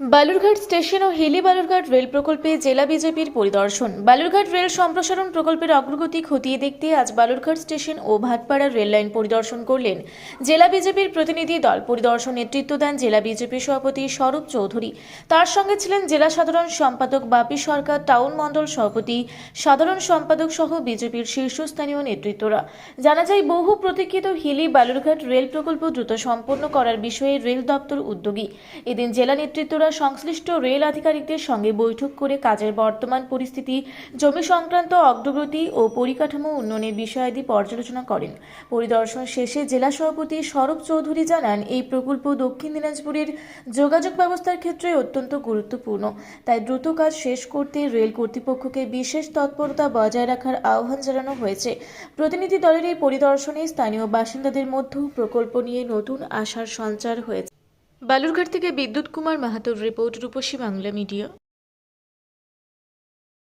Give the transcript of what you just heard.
Balurghat station ও Hili Balurghat rail প্রকল্পে জেলা বিজেপির পরিদর্শন। বালুরঘাট রেল সম্প্রসারণ প্রকল্পের অগ্রগতি খতিয়ে দেখতে আজ বালুরঘাট স্টেশন ও ভাটপাড়া রেল লাইন পরিদর্শন করলেন জেলা বিজেপির প্রতিনিধি দল। পরিদর্শন নেতৃত্ব দেন জেলা বিজেপি সভাপতি স্বরূপ চৌধুরী। তার সঙ্গে ছিলেন জেলা সাধারণ সম্পাদক বাপি সরকার, টাউন মণ্ডল সভাপতি, সাধারণ সম্পাদক সহ বিজেপির শীর্ষস্থানীয় নেতৃত্বরা। জানা যায়, বহু প্রতীক্ষিত হিলি বালুরঘাট রেল প্রকল্প দ্রুত সম্পন্ন করার বিষয়ে রেল দপ্তর উদ্যোগী। এদিন জেলা নেতৃত্বরা সংশ্লিষ্ট রেল আধিকারিকদের সঙ্গে বৈঠক করে কাজের বর্তমান পরিস্থিতি, জমি সংক্রান্ত অগ্রগতি ও পরিকাঠামো উন্নয়নের বিষয়াদি পর্যালোচনা করেন। পরিদর্শন শেষে জেলা সভাপতি সৌরভ চৌধুরী জানান, এই প্রকল্প দক্ষিণ দিনাজপুরের যোগাযোগ ব্যবস্থার ক্ষেত্রে অত্যন্ত গুরুত্বপূর্ণ। তাই দ্রুত কাজ শেষ করতে রেল কর্তৃপক্ষকে বিশেষ তৎপরতা বজায় রাখার আহ্বান জানানো হয়েছে। প্রতিনিধি দলের এই পরিদর্শনে স্থানীয় বাসিন্দাদের মধ্যেও প্রকল্প নিয়ে নতুন আশার সঞ্চার হয়েছে। বালুরঘাট থেকে বিদ্যুৎ কুমার মাহাতোর রিপোর্ট রূপসী বাংলা মিডিয়া।